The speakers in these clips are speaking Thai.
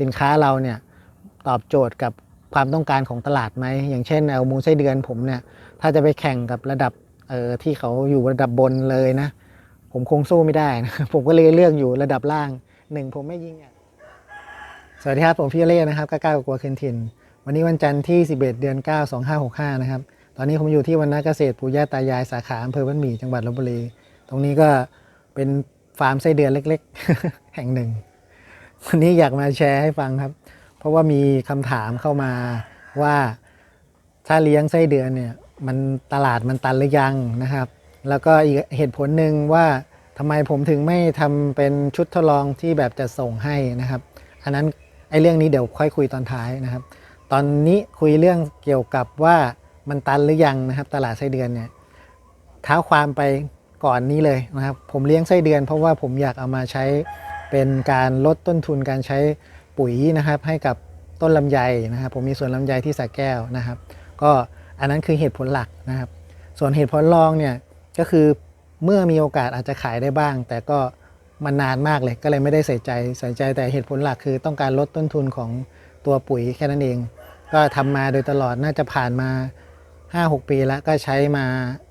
สินค้าเราเนี่ยตอบโจทย์กับความต้องการของตลาดไหม อย่างเช่นเอามูลไส้เดือนผมเนี่ย ถ้าจะไปแข่งกับระดับเอ่อที่เขาอยู่ระดับบนเลยนะ ผมคงสู้ไม่ได้นะผมก็เลยเลือกอยู่ระดับล่างหนึ่งผมไม่ยิงอะสวัสดีครับ ผมพี่เล่นะครับก้าก้ากลัวเคนทินวันนี้วันจันทร์ที่ 11 เดือน 9 2565 นะครับ ตอนนี้ผมอยู่ที่วันนาเกษตรปู่ย่าตายายสาขาอำเภอบ้านหมี่จังหวัดลบบุรี ตรงนี้ก็เป็นฟาร์มไส้เดือนเล็ก ๆ แห่งหนึ่ง วันนี้อยากมาแชร์ให้ฟังครับ เพราะว่ามีคำถามเข้ามาว่าถ้าเลี้ยงไส้เดือนเนี่ยมันตลาดมันตันหรือยังนะครับ แล้วก็อีกเหตุผลหนึ่งว่าทำไมผมถึงไม่ทำเป็นชุดทดลองที่แบบจะส่งให้นะครับ อันนั้นไอ้เรื่องนี้เดี๋ยวค่อยคุยตอนท้ายนะครับ ตอนนี้คุยเรื่องเกี่ยวกับว่ามันตันหรือยังนะครับ ตลาดไส้เดือนเนี่ยเท้าความไปก่อนนี้เลยนะครับ ผมเลี้ยงไส้เดือนเพราะว่าผมอยากเอามาใช้ เป็นการลดต้นทุนการใช้ปุ๋ยนะครับให้กับต้นลำไยนะครับผมมีสวนลำไยที่สระแก้วนะครับ ก็อันนั้นคือเหตุผลหลักนะครับ ส่วนเหตุผลรองเนี่ยก็คือเมื่อมีโอกาสอาจจะขายได้บ้าง แต่ก็มันนานมากเลยก็เลยไม่ได้ใส่ใจใส่ใจแต่เหตุผลหลักคือต้องการลดต้นทุนของตัวปุ๋ยแค่นั้นเอง ก็ทำมาโดยตลอดน่าจะผ่านมา 5-6 ปีแล้วก็ใช้มา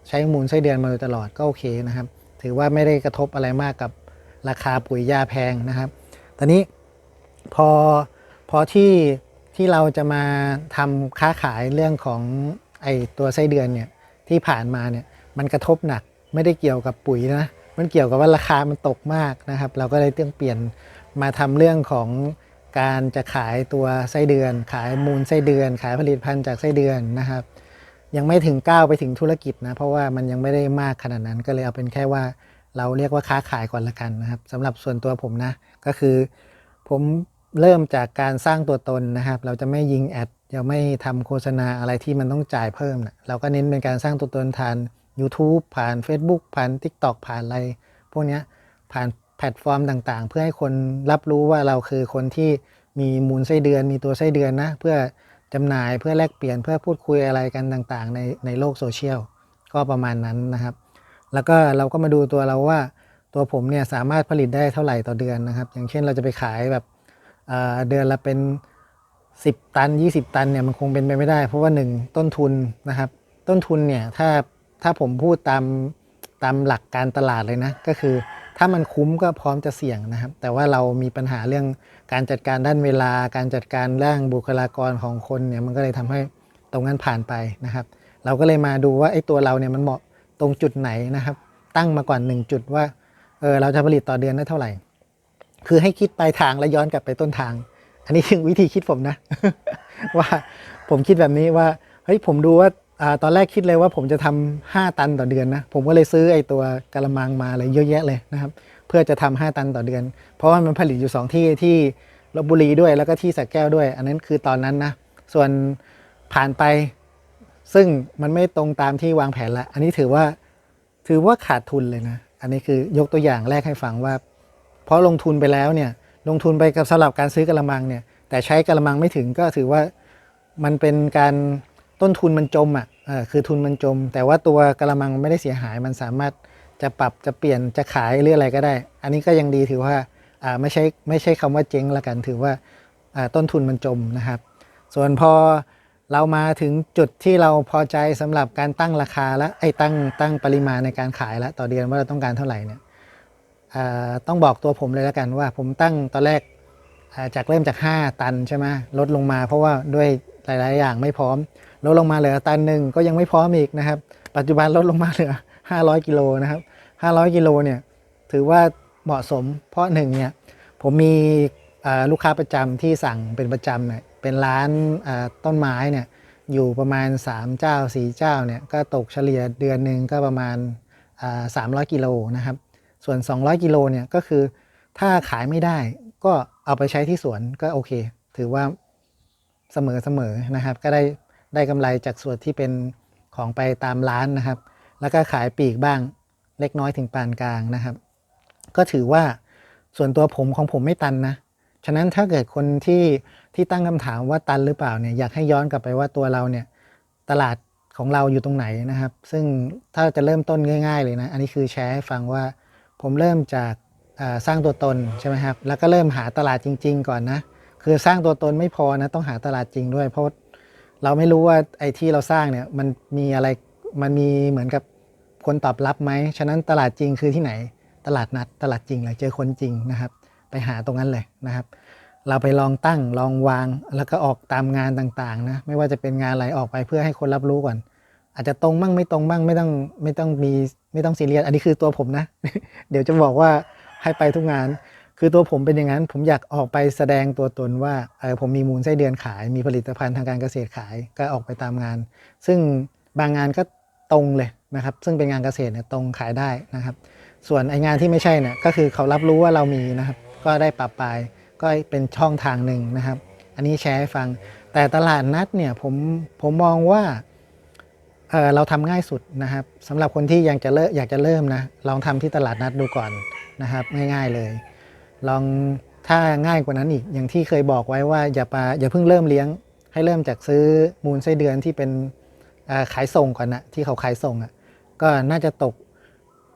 ใช้มูลไส้เดือนมาโดยตลอดก็โอเคนะครับ ถือว่าไม่ได้กระทบอะไรมากกับ ราคาปุ๋ยยาแพงนะครับตอนนี้พอพอที่ที่เราจะมาทำค้าขายเรื่องของไอตัวไส้เดือนเนี่ยที่ผ่านมาเนี่ยมันกระทบหนักไม่ได้เกี่ยวกับปุ๋ยนะมันเกี่ยวกับว่าราคามันตกมากนะครับ เราก็เลยต้องเปลี่ยนมาทำเรื่องของการจะขายตัวไส้เดือน ขายมูลไส้เดือน ขายผลิตภัณฑ์จากไส้เดือนนะครับ ยังไม่ถึงก้าวไปถึงธุรกิจนะเพราะว่ามันยังไม่ได้มากขนาดนั้นก็เลยเอาเป็นแค่ว่า เราเรียกว่าค้าขายก่อนละกันนะครับสำหรับส่วนตัวผมนะก็คือ ผมเริ่มจากการสร้างตัวตนนะครับ เราจะไม่ยิงแอดยังไม่ทำโฆษณาอะไรที่มันต้องจ่ายเพิ่มนะเราก็เน้นเป็นการสร้างตัวตนผ่าน YouTube ผ่าน Facebook ผ่าน TikTok ผ่านอะไร พวกนี้ผ่านแพลตฟอร์มต่างๆ เพื่อให้คนรับรู้ว่าเราคือคนที่มีมูลไส้เดือน มีตัวไส้เดือนนะ เพื่อจำหน่ายเพื่อแลกเปลี่ยนเพื่อพูดคุยอะไรกันต่างๆ ในในโลกโซเชียลก็ประมาณนั้นนะครับ แล้วก็เราก็มาดูตัวเราว่าตัวผมเนี่ยสามารถผลิตได้เท่าไหร่ต่อเดือนนะครับ อย่างเช่นเราจะไปขายแบบเเดือนละเป็น 10 ตัน 20 ตันเนี่ยมันคงเป็นไปไม่ได้ เพราะว่า 1 ต้นทุนนะครับ ต้นทุนเนี่ยถ้าถ้าผมพูดตามตามหลักการตลาดเลยนะ ก็คือถ้ามันคุ้มก็พร้อมจะเสี่ยงนะครับ แต่ว่าเรามีปัญหาเรื่องการจัดการด้านเวลา การจัดการเรื่องบุคลากรของคนเนี่ยมันก็เลยทำให้ตรงนั้นผ่านไปนะครับ เราก็เลยมาดูว่าไอ้ตัวเราเนี่ยมันเหมาะ ตรงจุดไหนนะครับ ตั้งมาก่อนหนึ่งจุดว่าเออเราจะผลิตต่อเดือนได้เท่าไหร่ คือให้คิดปลายทางแล้วย้อนกลับไปต้นทาง อันนี้คือวิธีคิดผมนะ ว่าผมคิดแบบนี้ว่าเฮ้ยผมดูว่าอ่าตอนแรกคิดเลยว่าผมจะทำห้าตันต่อเดือนนะ ผมก็เลยซื้อไอ้ตัวกระมังมาเลยเยอะแยะเลยนะครับ เพื่อจะทำห้าตันต่อเดือน เพราะว่ามันผลิตอยู่สองที่ที่ลบบุรีด้วยแล้วก็ที่สระแก้วด้วย อันนั้นคือตอนนั้นนะ ส่วนผ่านไป ซึ่งมันไม่ตรงตามที่วางแผนละ อันนี้ถือว่าถือว่าขาดทุนเลยนะ อันนี้คือยกตัวอย่างแรกให้ฟังว่า เพราะลงทุนไปแล้วเนี่ย ลงทุนไปกับสำหรับการซื้อกระมังเนี่ย แต่ใช้กระมังไม่ถึงก็ถือว่ามันเป็นการต้นทุนมันจมอะเออคือทุนมันจม แต่ว่าตัวกระมังไม่ได้เสียหาย มันสามารถจะปรับจะเปลี่ยนจะขายหรืออะไรก็ได้ อันนี้ก็ยังดีถือว่าอ่าไม่ใช่ไม่ใช่คำว่าเจ๊งละกัน ถือว่าอ่าต้นทุนมันจมนะครับ ส่วนพอ เรามาถึงจุดที่เราพอใจสำหรับการตั้งราคาและไอ้ตั้งตั้งปริมาณในการขายแล้วต่อเดือนว่าเราต้องการเท่าไหร่เนี่ยต้องบอกตัวผมเลยแล้วกันว่าผมตั้งตอนแรกจากเริ่มจาก 5 ตันใช่ไหมลดลงมาเพราะว่าด้วยหลาย ๆ อย่างไม่พร้อมลดลงมาเหลือตันหนึ่งก็ยังไม่พร้อมอีกนะครับ ปัจจุบันลดลงมาเหลือ 500 กิโลนะครับ500 กิโลเนี่ยถือว่าเหมาะสมเพราะหนึ่งเนี่ยผมมีลูกค้าประจำที่สั่งเป็นประจำเนี่ย เป็นร้านต้นไม้เนี่ยอยู่ประมาณ 3 เจ้า 4 เจ้าเนี่ยก็ตกเฉลี่ยเดือนหนึ่งก็ประมาณ 300 กิโลนะครับ ส่วน 200 กิโลเนี่ยก็คือถ้าขายไม่ได้ก็เอาไปใช้ที่สวนก็โอเค ถือว่าเสมอเสมอนะครับ ก็ได้ได้กำไรจากส่วนที่เป็นของไปตามร้านนะครับ แล้วก็ขายปีกบ้างเล็กน้อยถึงปานกลางนะครับ ก็ถือว่าส่วนตัวผมของผมไม่ตันนะ ฉะนั้นถ้าเกิดคนที่ ที่ตั้งคำถามว่าตันหรือเปล่าเนี่ยอยากให้ย้อนกลับไปว่าตัวเราเนี่ยตลาดของเราอยู่ตรงไหนนะครับ ซึ่งถ้าจะเริ่มต้นง่าย ๆ เลยนะ อันนี้คือแชร์ให้ฟังว่าผมเริ่มจากสร้างตัวตนใช่ไหมครับ แล้วก็เริ่มหาตลาดจริง ๆ ก่อนนะ คือสร้างตัวตนไม่พอนะต้องหาตลาดจริงด้วย เพราะเราไม่รู้ว่าไอ้ที่เราสร้างเนี่ยมันมีอะไรมันมีเหมือนกับคนตอบรับไหม ฉะนั้นตลาดจริงคือที่ไหน ตลาดนัดตลาดจริงเลยเจอคนจริงนะครับ ไปหาตรงนั้นเลยนะครับ เราไปลองตั้งลองวาง แล้วก็ออกตามงานต่างๆนะไม่ว่าจะเป็นงานอะไรออกไปเพื่อให้คนรับรู้ก่อน อาจจะตรงบ้างไม่ตรงบ้างไม่ต้องไม่ต้องมีไม่ต้องซีเรียสอันนี้คือตัวผมนะ เดี๋ยวจะบอกว่าให้ไปทุกงาน คือตัวผมเป็นอย่างนั้น ผมอยากออกไปแสดงตัวตนว่าเออผมมีมูลไส้เดือนขาย มีผลิตภัณฑ์ทางการเกษตรขายก็ออกไปตามงาน ซึ่งบางงานก็ตรงเลยนะครับ ซึ่งเป็นงานเกษตรเนี่ยตรงขายได้นะครับ ส่วนไองานที่ไม่ใช่เนี่ยก็คือเขารับรู้ว่าเรามีนะครับ ก็ได้ปรับปลาย ก็เป็นช่องทางหนึ่งนะครับ อันนี้แชร์ให้ฟัง แต่ตลาดนัดเนี่ยผมผมมองว่าเเราทำง่ายสุดนะครับสำหรับคนที่ยังจะเลิกอยากจะเริ่มนะลองทำที่ตลาดนัดดูก่อนนะครับ ง่ายๆเลย ลองถ้าง่ายกว่านั้นอีกอย่างที่เคยบอกไว้ว่าอย่าปาอย่าเพิ่งเริ่มเลี้ยง ให้เริ่มจากซื้อมูลไส้เดือนที่เป็นขายส่งก่อนนะที่เขาขายส่งอะ่ะก็น่าจะตก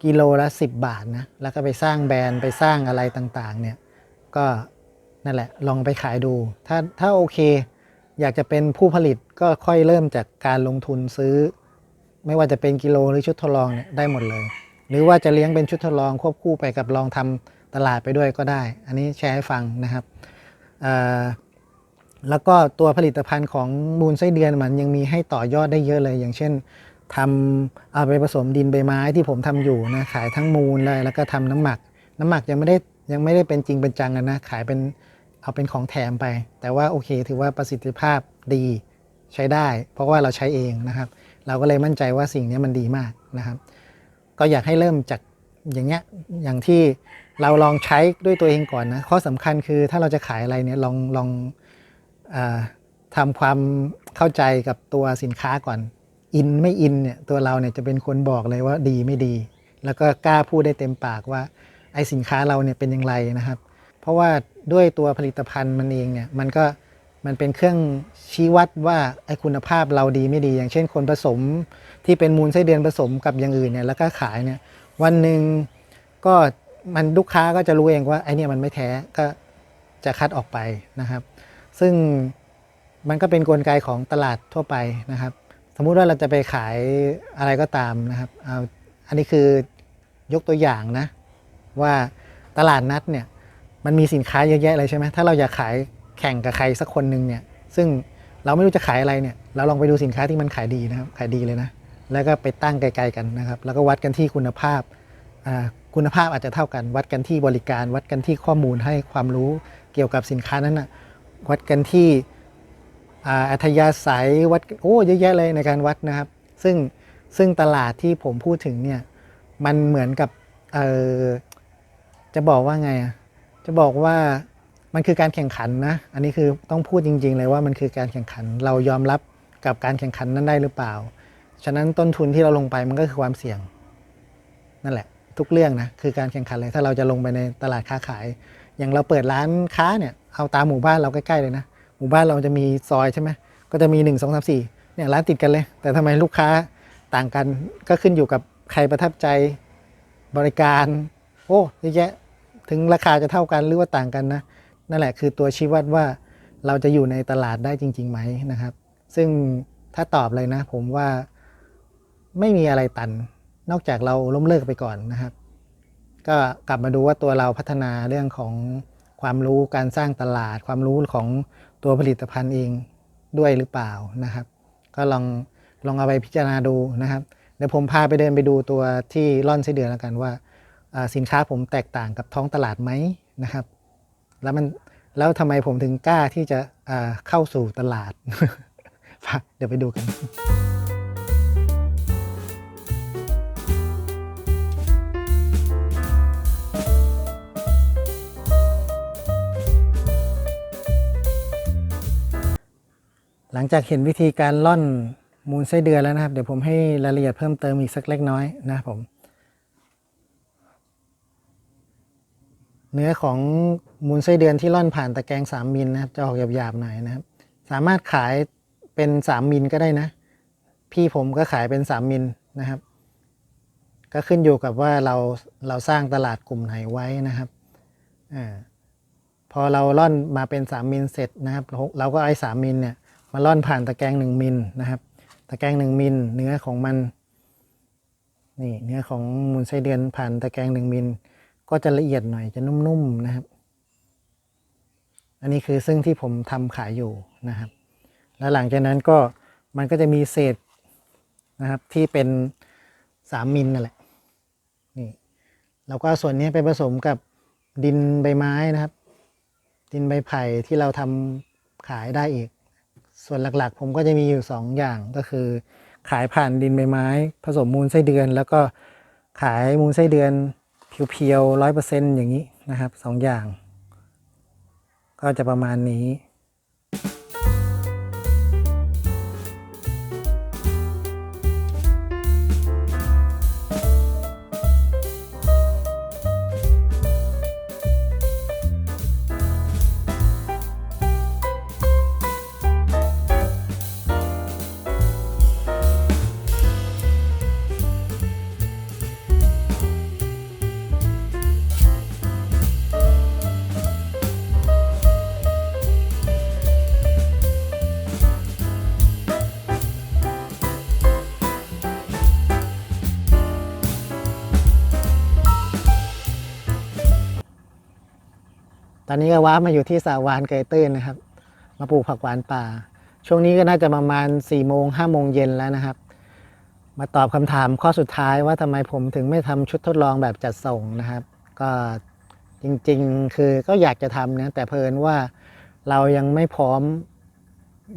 กิโลละ 10 บาทนะแล้วก็ไปสร้างแบรนด์ไปสร้างอะไรต่างๆเนี่ยก็ นั่นแหละ ลองไปขายดู ถ้าถ้าโอเค อยากจะเป็นผู้ผลิตก็ค่อยเริ่มจากการลงทุนซื้อ ไม่ว่าจะเป็นกิโลหรือชุดทดลองเนี่ยได้หมดเลย หรือว่าจะเลี้ยงเป็นชุดทดลองควบคู่ไปกับลองทำตลาดไปด้วยก็ได้ อันนี้แชร์ให้ฟังนะครับแล้วก็ตัวผลิตภัณฑ์ของมูลไส้เดือนมันยังมีให้ต่อยอดได้เยอะเลย อย่างเช่นทำเอาไปผสมดินใบไม้ที่ผมทำอยู่นะขายทั้งมูลเลยแล้วก็ทำน้ำหมัก น้ำหมักยังไม่ได้ยังไม่ได้เป็นจริงเป็นจังอะนะขายเป็น เอาเป็นของแถมไป แต่ว่าโอเค ถือว่าประสิทธิภาพดีใช้ได้ เพราะว่าเราใช้เองนะครับ เราก็เลยมั่นใจว่าสิ่งนี้มันดีมากนะครับ ก็อยากให้เริ่มจากอย่างเงี้ยอย่างที่เราลองใช้ด้วยตัวเองก่อนนะข้อสำคัญคือถ้าเราจะขายอะไรเนี่ยลองลองอทำความเข้าใจกับตัวสินค้าก่อน อินไม่อินเนี่ยตัวเราเนี่ยจะเป็นคนบอกเลยว่าดีไม่ดี แล้วก็กล้าพูดได้เต็มปากว่าไอ้สินค้าเราเนี่ยเป็นอย่างไรนะครับ เพราะว่า ด้วยตัวผลิตภัณฑ์มันเองเนี่ยมันก็มันเป็นเครื่องชี้วัดว่าไอคุณภาพเราดีไม่ดี อย่างเช่นคนผสมที่เป็นมูลไส้เดือนผสมกับอย่างอื่นเนี่ยแล้วก็ขายเนี่ยวันหนึ่งก็มันลูกค้าก็จะรู้เองว่าไอเนี่ยมันไม่แท้ก็จะคัดออกไปนะครับ ซึ่งมันก็เป็นนกลไกของตลาดทั่วไปนะครับ สมมุติว่าเราจะไปขายอะไรก็ตามนะครับเอาอันนี้คือยกตัวอย่างนะว่าตลาดนัดเนี่ย มันมีสินค้าเยอะแยะเลยใช่ไหมถ้าเราอยากขายแข่งกับใครสักคนหนึ่งเนี่ย ซึ่งเราไม่รู้จะขายอะไรเนี่ยเราลองไปดูสินค้าที่มันขายดีนะครับขายดีเลยนะ แล้วก็ไปตั้งไกลๆกันนะครับ แล้วก็วัดกันที่คุณภาพอ่าคุณภาพอาจจะเท่ากัน วัดกันที่บริการ วัดกันที่ข้อมูลให้ความรู้เกี่ยวกับสินค้านั้นนะวัดกันที่อ่าอัธยาศัยวัดโอ้เยอะแยะเลยในการวัดนะครับ ซึ่งซึ่งตลาดที่ผมพูดถึงเนี่ยมันเหมือนกับเออจะบอกว่าไงอะ จะบอกว่ามันคือการแข่งขันนะ อันนี้คือต้องพูดจริง ๆ เลยว่ามันคือการแข่งขัน เรายอมรับกับการแข่งขันนั้นได้หรือเปล่า ฉะนั้นต้นทุนที่เราลงไปมันก็คือความเสี่ยง นั่นแหละ ทุกเรื่องนะคือการแข่งขันเลย ถ้าเราจะลงไปในตลาดค้าขาย อย่างเราเปิดร้านค้าเนี่ยเอาตามหมู่บ้านเราใกล้ๆเลยนะ หมู่บ้านเราจะมีซอยใช่ไหมก็จะมี 1 2 3 4เนี่ยร้านติดกันเลย แต่ทำไมลูกค้าต่างกันก็ขึ้นอยู่กับใครประทับใจบริการ โอ้เยอะแยะ ถึงราคาจะเท่ากันหรือว่าต่างกันนะ นั่นแหละคือตัวชี้วัดว่าเราจะอยู่ในตลาดได้จริงๆไหมนะครับ ซึ่งถ้าตอบเลยนะ ผมว่าไม่มีอะไรตัน นอกจากเราล้มเลิกไปก่อนนะครับ ก็กลับมาดูว่าตัวเราพัฒนาเรื่องของความรู้การสร้างตลาด ความรู้ของตัวผลิตภัณฑ์เองด้วยหรือเปล่านะครับ ก็ลองลองเอาไปพิจารณาดูนะครับเดี๋ยวผมพาไปเดินไปดูตัวที่ร่อนไส้เดือนแล้วกันว่าอ่า สินค้าผมแตกต่างกับท้องตลาดไหมนะครับ แล้วมันแล้วทำไมผมถึงกล้าที่จะเข้าสู่ตลาด เดี๋ยวไปดูกันหลังจากเห็นวิธีการล่อนมูลไส้เดือนแล้วนะครับ เดี๋ยวผมให้รายละเอียดเพิ่มเติมอีกสักเล็กน้อยนะครับผม เนื้อของมูลไส้เดือนที่ล่อนผ่านตะแกรง3มิลนะครับจะออกหยาบๆหน่อยนะครับ สามารถขายเป็น 3มิลก็ได้นะ พี่ผมก็ขายเป็น 3มิลนะครับ ก็ขึ้นอยู่กับว่าเราเราสร้างตลาดกลุ่มไหนไว้นะครับอาพอเราล่อนมาเป็น 3มิลเสร็จนะครับเราเราก็ไอ้3มิลเนี่ยมาล่อนผ่านตะแกรง1มิลนะครับ ตะแกรง1มิลเนื้อของมันนี่เนื้อของมูลไส้เดือนผ่านตะแกรง1มิล ก็จะละเอียดหน่อยจะนุ่มๆนะครับ อันนี้คือซึ่งที่ผมทำขายอยู่นะครับ แล้วหลังจากนั้นก็มันก็จะมีเศษนะครับที่เป็น3มิลนั่นแหละนี่เราก็ส่วนนี้ไปผสมกับดินใบไม้นะครับ ดินใบไผ่ที่เราทำขายได้อีก ส่วนหลักๆ ผมก็จะมีอยู่ 2 อย่างก็คือ ขายผ่านดินใบไม้ ผสมมูลไส้เดือน แล้วก็ขายมูลไส้เดือน เพียวๆร้อยเปอร์เซ็นต์อย่างนี้นะครับสองอย่าง ก็จะประมาณนี้ ตอนนี้ก็ว้ามาอยู่ที่สาวานเกยตื้นนะครับ มาปลูกผักหวานป่า ช่วงนี้ก็น่าจะประมาณ4ี่โมงห้าโมงเย็นแล้วนะครับ มาตอบคำถามข้อสุดท้ายว่าทำไมผมถึงไม่ทำชุดทดลองแบบจัดส่งนะครับ ก็จริงๆ คือก็อยากจะทำนะแต่เพลินว่าเรายังไม่พร้อม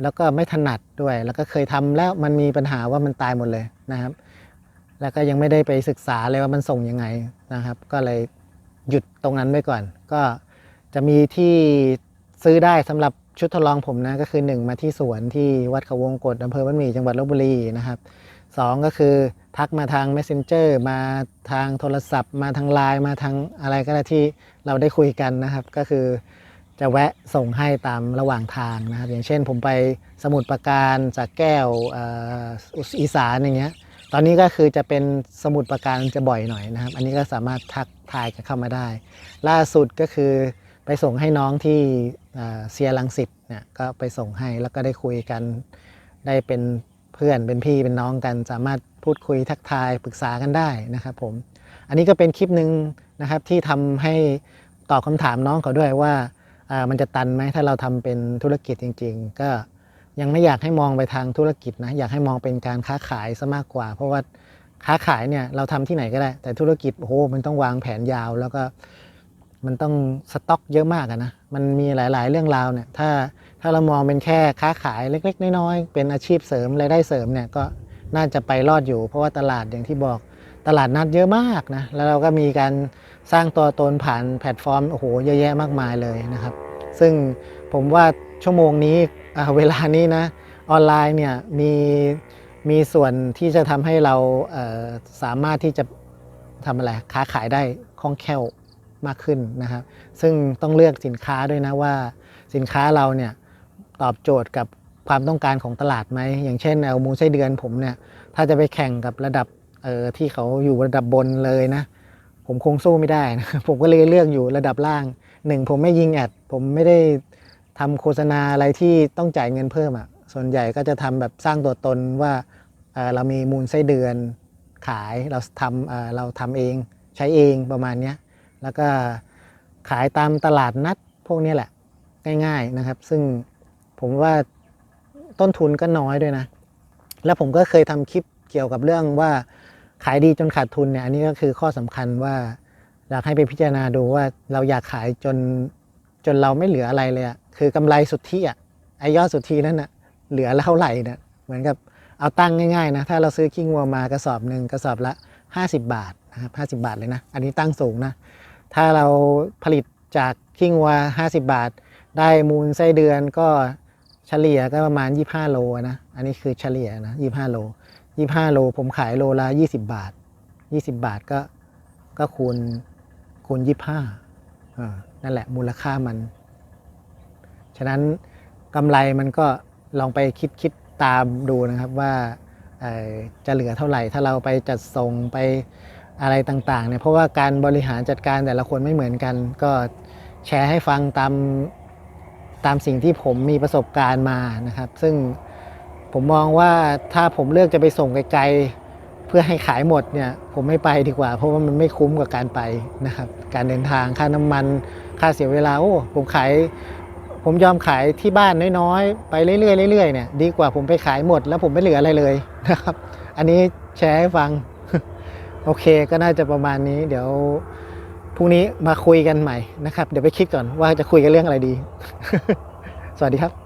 แล้วก็ไม่ถนัดด้วย แล้วก็เคยทำแล้วมันมีปัญหาว่ามันตายหมดเลยนะครับ แล้วก็ยังไม่ได้ไปศึกษาเลยว่ามันส่งยังไงนะครับ ก็เลยหยุดตรงนั้นไว้ก่อน ก็ จะมีที่ซื้อได้สำหรับชุดทดลองผมนะก็คือ 1 มาที่สวนที่วัดเขาวงกฏอำเภอบ้านหมี่จังหวัดลบบุรีนะครับสองก็คือทักมาทาง Messenger มาทางโทรศัพท์ มาทางไลน์มาทางอะไรก็ได้ที่เราได้คุยกันนะครับ ก็คือจะแวะส่งให้ตามระหว่างทางนะครับ อย่างเช่นผมไปสมุทรปราการจากแก้วอีสานอย่างเงี้ยตอนนี้ก็คือจะเป็นสมุดประการจะบ่อยหน่อยนะครับ อันนี้ก็สามารถทักทายกันเข้ามาได้ ล่าสุดก็คือ ไปส่งให้น้องที่เซียรังสิตเนี่ยก็ไปส่งให้แล้วก็ได้คุยกันได้เป็นเพื่อนเป็นพี่เป็นน้องกัน สามารถพูดคุยทักทายปรึกษากันได้นะครับผมอันนี้ก็เป็นคลิปหนึ่งนะครับที่ทำให้ตอบคำถามน้องเขาด้วยว่าอ่ามันจะตันไหมถ้าเราทำเป็นธุรกิจจริง ๆ ก็ยังไม่อยากให้มองไปทางธุรกิจนะอยากให้มองเป็นการค้าขายซะมากกว่า เพราะว่าค้าขายเนี่ยเราทำที่ไหนก็ได้ แต่ธุรกิจโอ้โหมันต้องวางแผนยาว แล้วก็ มันต้องสต็อกเยอะมากนะ มันมีหลาย ๆ เรื่องราวเนี่ย ถ้าถ้าเรามองเป็นแค่ค้าขายเล็ก ๆ น้อยๆ เป็นอาชีพเสริมรายได้เสริมเนี่ยก็น่าจะไปรอดอยู่ เพราะว่าตลาดอย่างที่บอกตลาดนัดเยอะมากนะ แล้วเราก็มีการสร้างตัวตนผ่านแพลตฟอร์มโอ้โหเยอะแยะมากมายเลยนะครับ ซึ่งผมว่าชั่วโมงนี้เวลานี้นะออนไลน์เนี่ยมีมีส่วนที่จะทำให้เราสามารถที่จะทำอะไรค้าขายได้คล่องแคล่ว มากขึ้นนะครับ ซึ่งต้องเลือกสินค้าด้วยนะว่า สินค้าเราเนี่ยตอบโจทย์กับความต้องการของตลาดไหม อย่างเช่นเอามูลไส้เดือนผมเนี่ย ถ้าจะไปแข่งกับระดับเอ่อที่เขาอยู่ระดับบนเลยนะ ผมคงสู้ไม่ได้นะผมก็เลยเลือกอยู่ระดับล่างหนึ่งผมไม่ยิงแอด ผมไม่ได้ทำโฆษณาอะไรที่ต้องจ่ายเงินเพิ่มอะ่ะ ส่วนใหญ่ก็จะทำแบบสร้างตัวตนว่าเออเรามีมูลไส้เดือนขายเราทำเออเราทำเองใช้เองประมาณเนี้ย แล้วก็ขายตามตลาดนัดพวกนี้แหละ ง่ายๆนะครับ ซึ่งผมว่าต้นทุนก็น้อยด้วยนะ แล้วผมก็เคยทำคลิปเกี่ยวกับเรื่องว่าขายดีจนขาดทุนเนี่ย อันนี้ก็คือข้อสำคัญว่าอยากให้ไปพิจารณาดูว่าเราอยากขายจนจนเราไม่เหลืออะไรเลยอะคือกำไรสุทธิอะไอยอดสุทธินั่นอะเหลือเท่าไหร่เนี่ยเหมือนกับเอาตั้งง่ายๆนะ ถ้าเราซื้อขี้งัวมากระสอบหนึ่งกระสอบละ 50 บาท นะครับ50บาทเลยนะ อันนี้ตั้งสูงนะ ถ้าเราผลิตจากขี้งัว50บาท ได้มูลไส้เดือนก็เฉลี่ยก็ประมาณ25โลนะ อันนี้คือเฉลี่ยนะ25โล25โล ผมขายโลละ20บาท20บาทก็ก็คูณคูณ25อ่านั่นแหละมูลค่ามัน ฉะนั้นกำไรมันก็ลองไปคิดคิดตามดูนะครับว่าจะเหลือเท่าไหร่ถ้าเราไปจัดส่งไป อะไรต่างๆเนี่ยเพราะว่าการบริหารจัดการแต่ละคนไม่เหมือนกัน ก็แชร์ให้ฟังตามตามสิ่งที่ผมมีประสบการณ์มานะครับ ซึ่งผมมองว่าถ้าผมเลือกจะไปส่งไกลๆ เพื่อให้ขายหมดเนี่ยผมไม่ไปดีกว่า เพราะว่ามันไม่คุ้มกับการไปนะครับการเดินทางค่าน้ำมันค่าเสียเวลาโอ้ผมขายผมยอมขายที่บ้านน้อยๆ ไปเรื่อยๆเรื่อยๆเนี่ยดีกว่าผมไปขายหมด แล้วผมไม่เหลืออะไรเลยนะครับ อันนี้แชร์ให้ฟัง โอเคก็น่าจะประมาณนี้ เดี๋ยวพรุ่งนี้มาคุยกันใหม่นะครับ เดี๋ยวไปคิดก่อนว่าจะคุยกันเรื่องอะไรดี สวัสดีครับ